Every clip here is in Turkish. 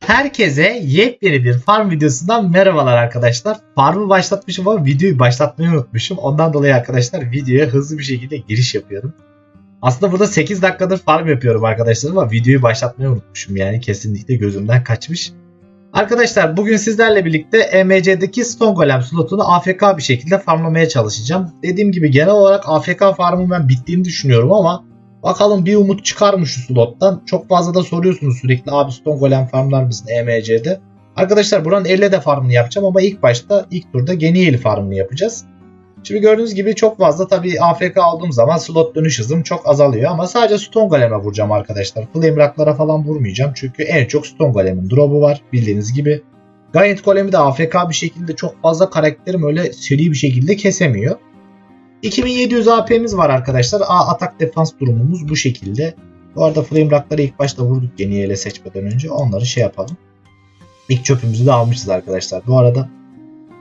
Herkese yepyeni bir farm videosundan merhabalar arkadaşlar. Farmı başlatmışım ama videoyu başlatmayı unutmuşum. Ondan dolayı arkadaşlar videoya hızlı bir şekilde giriş yapıyorum. Aslında burada 8 dakikadır farm yapıyorum arkadaşlar ama videoyu başlatmayı unutmuşum yani kesinlikle gözümden kaçmış. Arkadaşlar bugün sizlerle birlikte EMC'deki Stone Golem slotunu AFK bir şekilde farmlamaya çalışacağım. Dediğim gibi genel olarak AFK farmın ben bittiğini düşünüyorum ama Bakalım bir umut çıkar mı şu slottan? Çok fazla da soruyorsunuz sürekli abi Stone Golem farmlar mısın EMC'de? Arkadaşlar buranın 50 de farmını yapacağım ama ilk başta ilk turda Genieli farmını yapacağız. Şimdi gördüğünüz gibi çok fazla tabii AFK aldığım zaman slot dönüş hızım çok azalıyor ama sadece Stone Golem'e vuracağım arkadaşlar. Flame Rock'lara falan vurmayacağım çünkü en çok Stone Golem'in drop'u var bildiğiniz gibi. Giant Golem'i de AFK bir şekilde çok fazla karakterim öyle seri bir şekilde kesemiyor. 2700 AP'miz var arkadaşlar. A atak defans durumumuz bu şekilde. Bu arada flame rock'ları ilk başta vurduk yeni ele seçmeden önce. Onları şey yapalım. İlk çöpümüzü de almışız arkadaşlar. Bu arada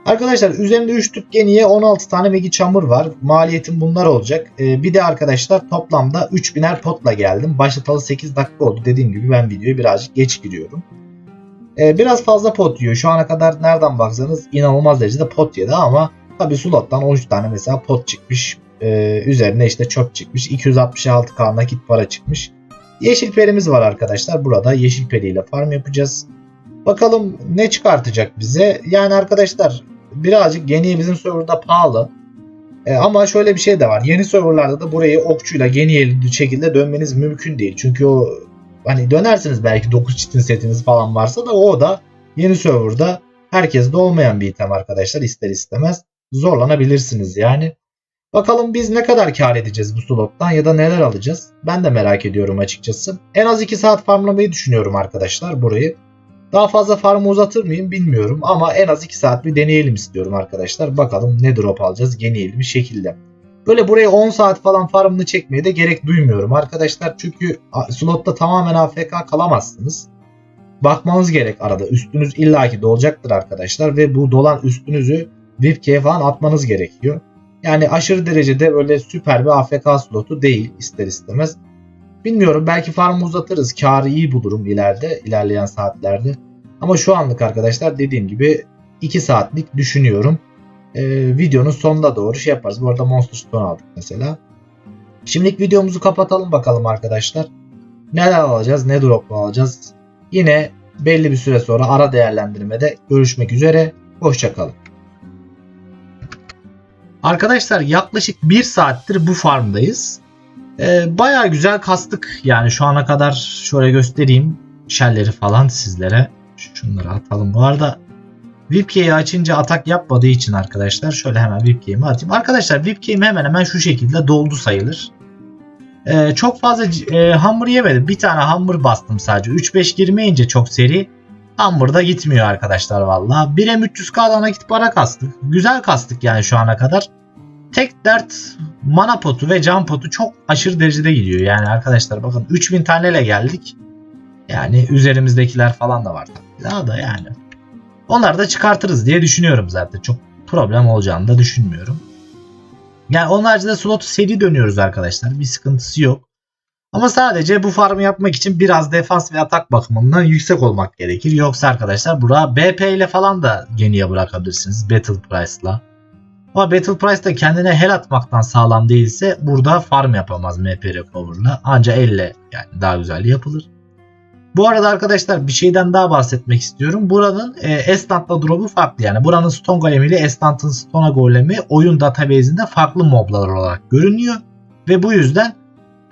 Arkadaşlar üzerinde 3 tüp geniye 16 tane megi çamur var. Maliyetim bunlar olacak. Ee, bir de arkadaşlar toplamda 3000'er potla geldim. Başlatalı 8 dakika oldu. Dediğim gibi ben videoyu birazcık geç giriyorum. Ee, biraz fazla pot yiyor. Şu ana kadar nereden baksanız inanılmaz derecede pot yedi ama Tabi slottan 13 tane mesela pot çıkmış. Ee, üzerine işte çöp çıkmış. 266k nakit para çıkmış. Yeşil perimiz var arkadaşlar. Burada yeşil periyle farm yapacağız. Bakalım ne çıkartacak bize. Yani arkadaşlar birazcık yeni bizim serverda pahalı. Ee, ama şöyle bir şey de var. Yeni serverlarda da burayı okçuyla yeni şekilde dönmeniz mümkün değil. Çünkü o hani dönersiniz belki 9 çitin setiniz falan varsa da o da yeni serverda herkeste olmayan bir item arkadaşlar ister istemez zorlanabilirsiniz yani. Bakalım biz ne kadar kar edeceğiz bu slottan ya da neler alacağız? Ben de merak ediyorum açıkçası. En az 2 saat farmlamayı düşünüyorum arkadaşlar burayı. Daha fazla farmı uzatır mıyım bilmiyorum ama en az 2 saat bir deneyelim istiyorum arkadaşlar. Bakalım ne drop alacağız deneyelim bir şekilde. Böyle buraya 10 saat falan farmını çekmeye de gerek duymuyorum arkadaşlar. Çünkü slotta tamamen AFK kalamazsınız. Bakmanız gerek arada. Üstünüz illaki dolacaktır arkadaşlar ve bu dolan üstünüzü VIPK'ye falan atmanız gerekiyor. Yani aşırı derecede öyle süper bir AFK slotu değil ister istemez. Bilmiyorum belki farmı uzatırız. Karı iyi bulurum ileride, ilerleyen saatlerde. Ama şu anlık arkadaşlar dediğim gibi 2 saatlik düşünüyorum. Ee, videonun sonunda doğru şey yaparız. Bu arada Monster Stone aldık mesela. Şimdilik videomuzu kapatalım bakalım arkadaşlar. Neler alacağız, ne drop alacağız. Yine belli bir süre sonra ara değerlendirmede görüşmek üzere. Hoşçakalın. Arkadaşlar yaklaşık bir saattir bu farmdayız. Ee, Baya güzel kastık. Yani şu ana kadar şöyle göstereyim. Şelleri falan sizlere. Şunları atalım. Bu arada VIPK'yi açınca atak yapmadığı için arkadaşlar şöyle hemen VIPK'imi atayım. Arkadaşlar VIPK'im hemen hemen şu şekilde doldu sayılır. Ee, çok fazla e, hamur yemedim. Bir tane hamur bastım sadece. 3-5 girmeyince çok seri. Hambur'da gitmiyor arkadaşlar valla. 1'e 300k'dan nakit para kastık. Güzel kastık yani şu ana kadar. Tek dert mana potu ve can potu çok aşırı derecede gidiyor. Yani arkadaşlar bakın 3000 taneyle geldik. Yani üzerimizdekiler falan da var. Daha da yani. Onları da çıkartırız diye düşünüyorum zaten. Çok problem olacağını da düşünmüyorum. Yani onun haricinde slotu seri dönüyoruz arkadaşlar. Bir sıkıntısı yok. Ama sadece bu farmı yapmak için biraz defans ve atak bakımından yüksek olmak gerekir. Yoksa arkadaşlar buraya BP ile falan da geniye bırakabilirsiniz. Battle Price'la. Ama Battle Price'da kendine hel atmaktan sağlam değilse burada farm yapamaz MP Recover'la. Anca elle yani daha güzel yapılır. Bu arada arkadaşlar bir şeyden daha bahsetmek istiyorum. Buranın e, Estant'la drop'u farklı. Yani buranın Stone Golem ile Estant'ın Stone Golem'i oyun database'inde farklı moblar olarak görünüyor. Ve bu yüzden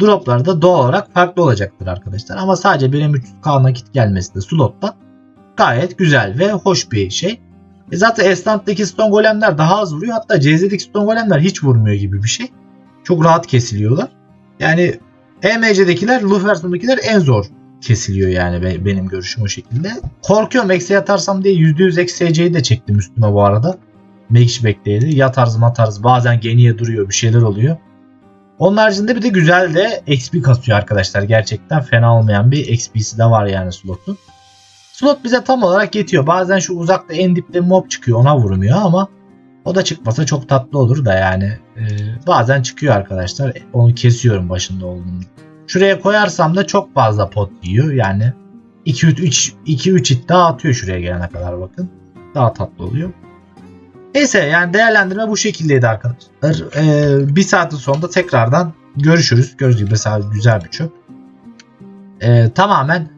droplar da doğal olarak farklı olacaktır arkadaşlar. Ama sadece benim 300k nakit gelmesi de slottan gayet güzel ve hoş bir şey. E zaten Estant'taki Stone Golem'ler daha az vuruyor. Hatta CZ'deki Stone Golem'ler hiç vurmuyor gibi bir şey. Çok rahat kesiliyorlar. Yani EMC'dekiler, Luferson'dakiler en zor kesiliyor yani benim görüşüm o şekilde. Korkuyorum eksi yatarsam diye %100 eksi SC'yi de çektim üstüme bu arada. Make bekleydi. Yatarız matarız bazen geniye duruyor bir şeyler oluyor. Onun haricinde bir de güzel de XP kasıyor arkadaşlar. Gerçekten fena olmayan bir XP'si de var yani slotun. Slot bize tam olarak yetiyor. Bazen şu uzakta en dipte mob çıkıyor ona vurmuyor ama o da çıkmasa çok tatlı olur da yani. Ee, bazen çıkıyor arkadaşlar. Onu kesiyorum başında olduğunu. Şuraya koyarsam da çok fazla pot yiyor. Yani 2-3 2-3 hit daha atıyor şuraya gelene kadar bakın. Daha tatlı oluyor. Neyse yani değerlendirme bu şekildeydi arkadaşlar. Ee, bir saatin sonunda tekrardan görüşürüz. Gördüğünüz gibi mesela güzel bir çöp. Ee, tamamen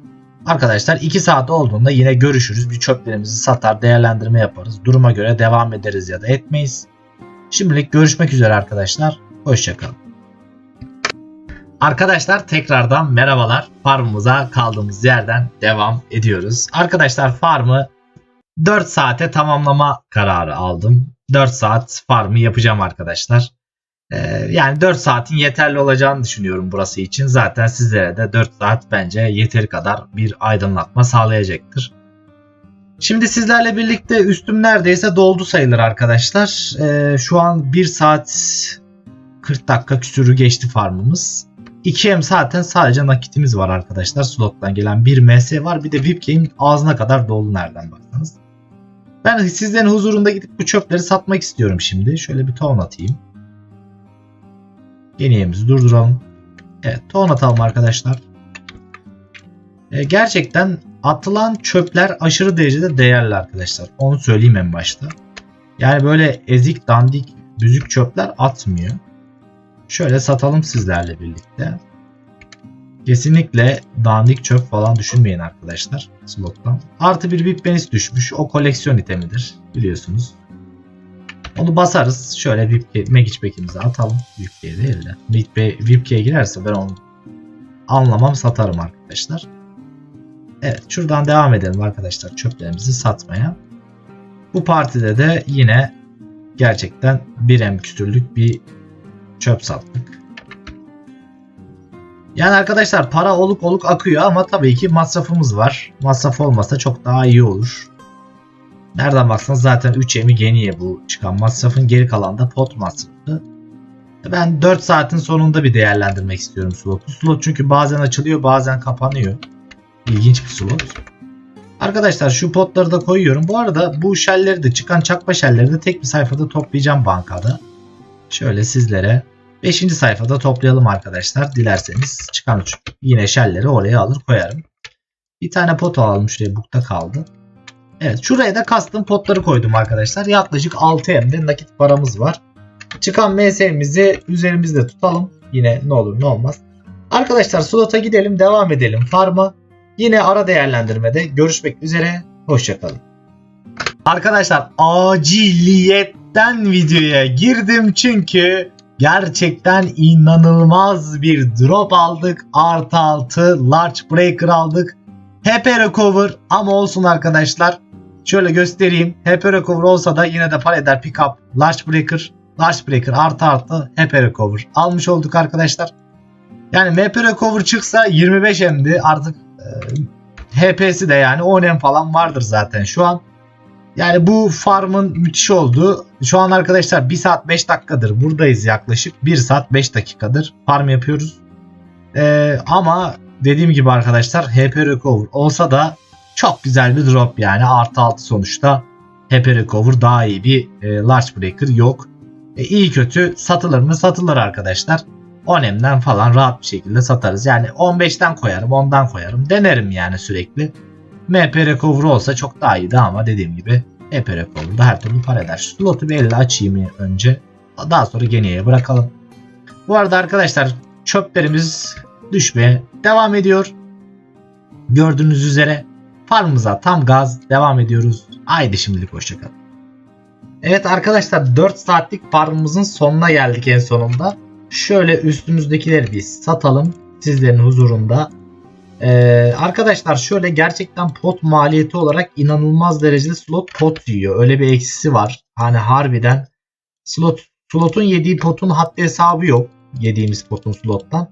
arkadaşlar 2 saat olduğunda yine görüşürüz. Bir çöplerimizi satar değerlendirme yaparız. Duruma göre devam ederiz ya da etmeyiz. Şimdilik görüşmek üzere arkadaşlar. Hoşçakalın. Arkadaşlar tekrardan merhabalar. Farmımıza kaldığımız yerden devam ediyoruz. Arkadaşlar farmı 4 saate tamamlama kararı aldım. 4 saat farmı yapacağım arkadaşlar. Ee, yani 4 saatin yeterli olacağını düşünüyorum burası için. Zaten sizlere de 4 saat bence yeteri kadar bir aydınlatma sağlayacaktır. Şimdi sizlerle birlikte üstüm neredeyse doldu sayılır arkadaşlar. Ee, şu an 1 saat 40 dakika küsürü geçti farmımız. 2M zaten sadece nakitimiz var arkadaşlar. Slottan gelen bir MS var. Bir de VIP Game ağzına kadar dolu nereden baksanız. Ben sizlerin huzurunda gidip bu çöpleri satmak istiyorum şimdi. Şöyle bir ton atayım. Yeniyemizi durduralım. Evet ton atalım arkadaşlar. Ee, gerçekten atılan çöpler aşırı derecede değerli arkadaşlar. Onu söyleyeyim en başta. Yani böyle ezik dandik büzük çöpler atmıyor. Şöyle satalım sizlerle birlikte. Kesinlikle dandik çöp falan düşünmeyin arkadaşlar slottan. Artı bir VIP Benis düşmüş. O koleksiyon itemidir biliyorsunuz. Onu basarız. Şöyle VIP Magic Pack'imizi atalım. VIP'ye değil de. VIP, VIP'ye girerse ben onu anlamam satarım arkadaşlar. Evet şuradan devam edelim arkadaşlar çöplerimizi satmaya. Bu partide de yine gerçekten 1M küsürlük bir çöp sattık. Yani arkadaşlar para oluk oluk akıyor ama tabii ki masrafımız var. Masraf olmasa çok daha iyi olur. Nereden baksanız zaten 3 emi geniye bu çıkan masrafın geri kalan da pot masrafı. Ben 4 saatin sonunda bir değerlendirmek istiyorum slotu. Slot çünkü bazen açılıyor bazen kapanıyor. İlginç bir slot. Arkadaşlar şu potları da koyuyorum. Bu arada bu şelleri de çıkan çakma şelleri de tek bir sayfada toplayacağım bankada. Şöyle sizlere 5. sayfada toplayalım arkadaşlar. Dilerseniz çıkan yine şelleri oraya alır koyarım. Bir tane pot alalım şuraya bukta kaldı. Evet şuraya da custom potları koydum arkadaşlar. Yaklaşık 6 M'de nakit paramız var. Çıkan MS'mizi üzerimizde tutalım. Yine ne olur ne olmaz. Arkadaşlar slota gidelim devam edelim farma. Yine ara değerlendirmede görüşmek üzere. Hoşçakalın. Arkadaşlar aciliyetten videoya girdim çünkü gerçekten inanılmaz bir drop aldık. Artı altı large breaker aldık. HP recover ama olsun arkadaşlar. Şöyle göstereyim. HP recover olsa da yine de para eder pickup. Large breaker, large breaker artı artı HP recover. Almış olduk arkadaşlar. Yani MP recover çıksa 25 M'di artık e, HP'si de yani 10 M falan vardır zaten şu an. Yani bu farmın müthiş olduğu. Şu an arkadaşlar 1 saat 5 dakikadır buradayız yaklaşık. 1 saat 5 dakikadır farm yapıyoruz. Ee, ama dediğim gibi arkadaşlar HP Recover olsa da çok güzel bir drop yani. Artı 6 sonuçta HP Recover daha iyi bir e, Large Breaker yok. E, iyi kötü satılır mı? Satılır arkadaşlar. 10M'den falan rahat bir şekilde satarız. Yani 15'ten koyarım, 10'dan koyarım. Denerim yani sürekli. MP Recover olsa çok daha iyiydi ama dediğim gibi MP Recover'da her türlü para eder. Slotu bir elle açayım önce. Daha sonra geniye bırakalım. Bu arada arkadaşlar çöplerimiz düşmeye devam ediyor. Gördüğünüz üzere farmımıza tam gaz devam ediyoruz. Haydi şimdilik hoşçakalın. Evet arkadaşlar 4 saatlik farmımızın sonuna geldik en sonunda. Şöyle üstümüzdekileri biz satalım. Sizlerin huzurunda. Ee, arkadaşlar şöyle gerçekten pot maliyeti olarak inanılmaz derecede slot pot yiyor. Öyle bir eksisi var. Hani harbiden slot slotun yediği potun haddi hesabı yok. Yediğimiz potun slottan.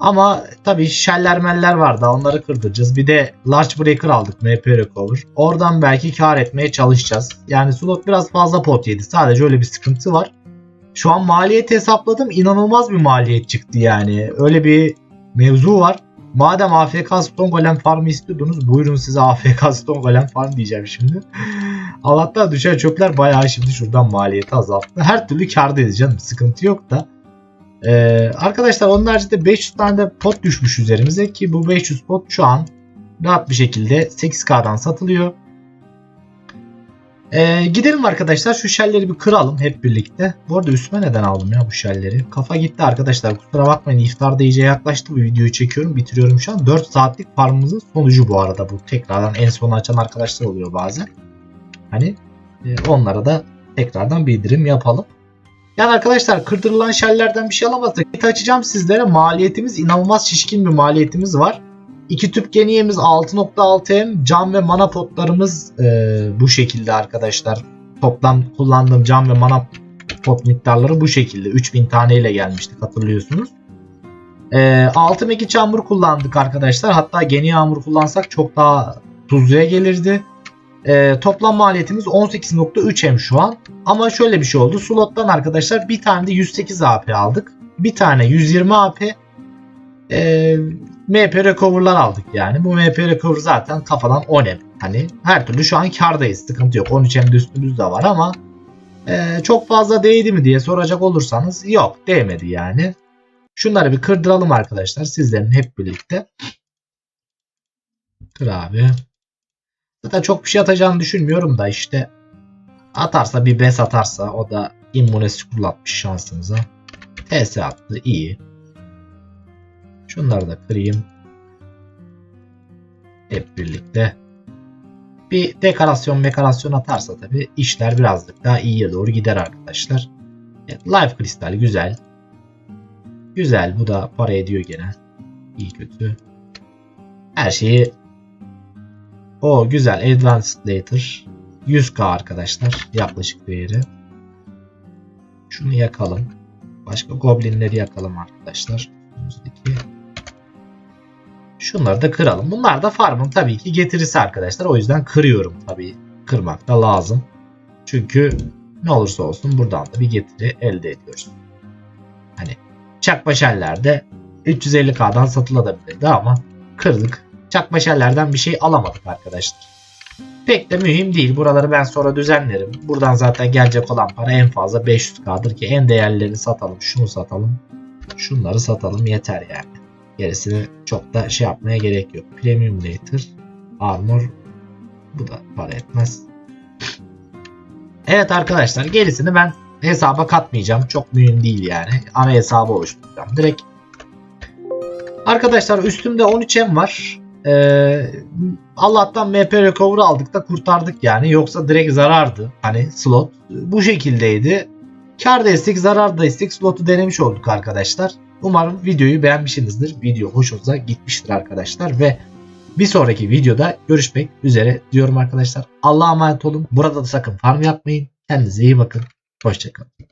Ama tabii şeller meller var da onları kırdıracağız. Bir de large breaker aldık MP recover. Oradan belki kar etmeye çalışacağız. Yani slot biraz fazla pot yedi. Sadece öyle bir sıkıntı var. Şu an maliyet hesapladım. İnanılmaz bir maliyet çıktı yani. Öyle bir mevzu var. Madem AFK Stone Golem Farm'ı istiyordunuz buyurun size AFK Stone Golem Farm diyeceğim şimdi. Allah'tan düşen çöpler bayağı şimdi şuradan maliyeti azalttı. Her türlü kârdayız canım sıkıntı yok da. Ee, arkadaşlar onun haricinde 500 tane de pot düşmüş üzerimize ki bu 500 pot şu an rahat bir şekilde 8K'dan satılıyor. Ee, gidelim arkadaşlar şu şelleri bir kıralım hep birlikte. Bu arada üstüme neden aldım ya bu şelleri? Kafa gitti arkadaşlar kusura bakmayın iftar da iyice yaklaştı bu videoyu çekiyorum bitiriyorum şu an. 4 saatlik farmımızın sonucu bu arada bu tekrardan en sona açan arkadaşlar oluyor bazen. Hani e, onlara da tekrardan bildirim yapalım. Yani arkadaşlar kırdırılan şellerden bir şey alamazsak açacağım sizlere maliyetimiz inanılmaz şişkin bir maliyetimiz var. İki tüp geniyemiz 6.6M cam ve mana potlarımız e, bu şekilde arkadaşlar. Toplam kullandığım cam ve mana pot miktarları bu şekilde. 3000 taneyle gelmiştik hatırlıyorsunuz. E, 6 meki çamur kullandık arkadaşlar. Hatta geni yağmur kullansak çok daha tuzluya gelirdi. E, toplam maliyetimiz 18.3M şu an. Ama şöyle bir şey oldu. Slot'tan arkadaşlar bir tane de 108 AP aldık. Bir tane 120 AP e, MP Recover'lar aldık yani. Bu MP Recover zaten kafadan 10M. Hani her türlü şu an kardayız. Sıkıntı yok. 13M de üstümüzde var ama e, çok fazla değdi mi diye soracak olursanız yok değmedi yani. Şunları bir kırdıralım arkadaşlar. Sizlerin hep birlikte. Kır abi. Zaten çok bir şey atacağını düşünmüyorum da işte atarsa bir bes atarsa o da immunesi kullanmış şansımıza. TS attı iyi. Şunları da kırayım. Hep birlikte. Bir dekorasyon mekorasyon atarsa tabi işler birazcık daha iyiye doğru gider arkadaşlar. Evet, Life kristal güzel. Güzel bu da para ediyor gene. İyi kötü. Her şeyi o güzel Advanced Later 100k arkadaşlar yaklaşık değeri. Şunu yakalım. Başka goblinleri yakalım arkadaşlar. Önümüzdeki. Şunları da kıralım. Bunlar da farmın tabii ki getirisi arkadaşlar. O yüzden kırıyorum tabii. Kırmak da lazım. Çünkü ne olursa olsun buradan da bir getiri elde ediyoruz. Hani çakmaşellerde 350k'dan satılabilirdi ama kırdık. Çakmaşellerden bir şey alamadık arkadaşlar. Pek de mühim değil. Buraları ben sonra düzenlerim. Buradan zaten gelecek olan para en fazla 500k'dır ki en değerlerini satalım. Şunu satalım. Şunları satalım yeter yani. Gerisini çok da şey yapmaya gerek yok. Premium Later, Armor bu da para etmez. Evet arkadaşlar gerisini ben hesaba katmayacağım. Çok mühim değil yani. Ana hesabı oluşturacağım. Direkt Arkadaşlar üstümde 13M var. Ee, Allah'tan MP Recover aldık da kurtardık yani. Yoksa direkt zarardı. Hani slot bu şekildeydi. Kar destek, zarar destek slotu denemiş olduk arkadaşlar. Umarım videoyu beğenmişsinizdir. Video hoşunuza gitmiştir arkadaşlar ve bir sonraki videoda görüşmek üzere diyorum arkadaşlar. Allah'a emanet olun. Burada da sakın farm yapmayın. Kendinize iyi bakın. Hoşçakalın.